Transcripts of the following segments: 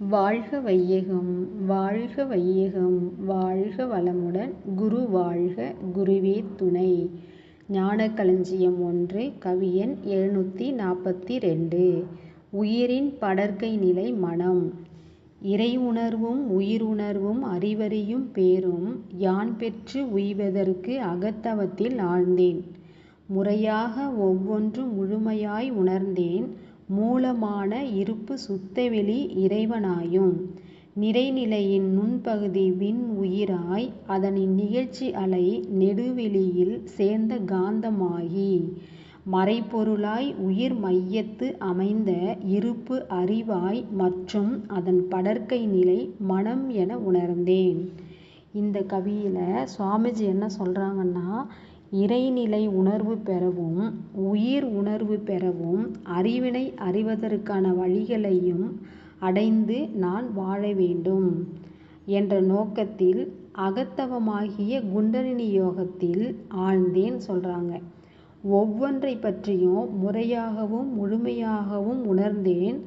வாழ்க வையகம் வாழ்க வையகம் வாழ்க வளமுடன் குரு வாழ்க குருவே துணை. ஞானக்களஞ்சியம் ஒன்று கவியன் எழுநூற்றி நாற்பத்தி ரெண்டு உயிரின் படர்க்கை நிலை மனம். இறை உணர்வும் உயிருணர்வும் அறிவறியும் பேரும் யான் பெற்று உய்வதற்கு அகத்தவத்தில் ஆழ்ந்தேன். முறையாக ஒவ்வொன்றும் முழுமையாய் உணர்ந்தேன். மூலமான இருப்பு சுத்தவெளி இறைவனாயும் நிறைநிலையின் நுண்பகுதி விண் உயிராய் அதனின் நிகழ்ச்சி அலை நெடுவெளியில் சேர்ந்த காந்தமாகி மறைபொருளாய் உயிர் மையத்து அமைந்த இருப்பு அறிவாய் மற்றும் அதன் படர்க்கை நிலை மனம் என உணர்ந்தேன். இந்த கவியில சுவாமிஜி என்ன சொல்கிறாங்கன்னா இறைநிலை உணர்வு பெறவும் உயிர் உணர்வு பெறவும் அறிவினை அறிவதற்கான வழிகளையும் அடைந்து நான் வாழ வேண்டும் என்ற நோக்கத்தில் அகத்தவமாகிய குண்டலினி யோகத்தில் ஆழ்ந்தேன் சொல்றாங்க. ஒவ்வொன்றை பற்றியும் முறையாகவும் முழுமையாகவும் உணர்ந்தேன்.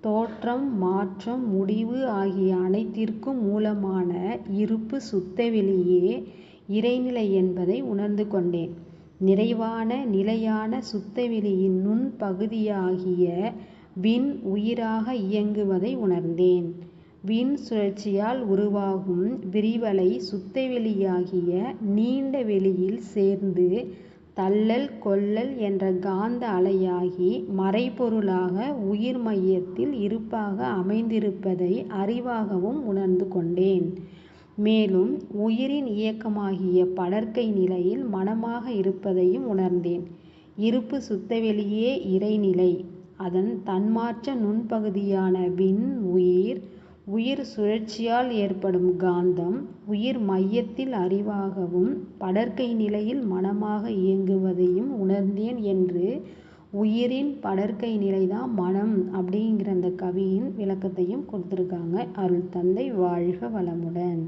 தோற்றம் மாற்றம் முடிவு ஆகிய அனைத்திற்கும் மூலமான இருப்பு சுத்தவெளியே இறைநிலை என்பதை உணர்ந்து கொண்டேன். நிறைவான நிலையான சுத்தவெளியின் நுண் பகுதியாகிய விண் உயிராக இயங்குவதை உணர்ந்தேன். விண் சுழற்சியால் உருவாகும் விரிவலை சுத்தவெளியாகிய நீண்ட வெளியில் சேர்ந்து தள்ளல் கொள்ளல் என்ற காந்த அலையாகி மறைபொருளாக உயிர் மையத்தில் இருப்பாக அமைந்திருப்பதை அறிவாகவும் உணர்ந்து கொண்டேன். மேலும் உயிரின் இயக்கமாகிய படர்க்கை நிலையில் மனமாக இருப்பதையும் உணர்ந்தேன். இருப்பு சுத்தவெளியே இறைநிலை. அதன் தன்மாற்ற நுண்பகுதியான விண் உயிர் உயிர் சுழற்சியால் ஏற்படும் காந்தம் உயிர் மையத்தில் அறிவாகவும் படர்க்கை நிலையில் மனமாக இயங்குவதையும் உணர்ந்தேன் என்று உயிரின் படர்க்கை நிலைதான் மனம் அப்படிங்கிற அந்த கவியின் விளக்கத்தையும் கொடுத்திருக்காங்க. அருள் தந்தை வாழ்க வளமுடன்.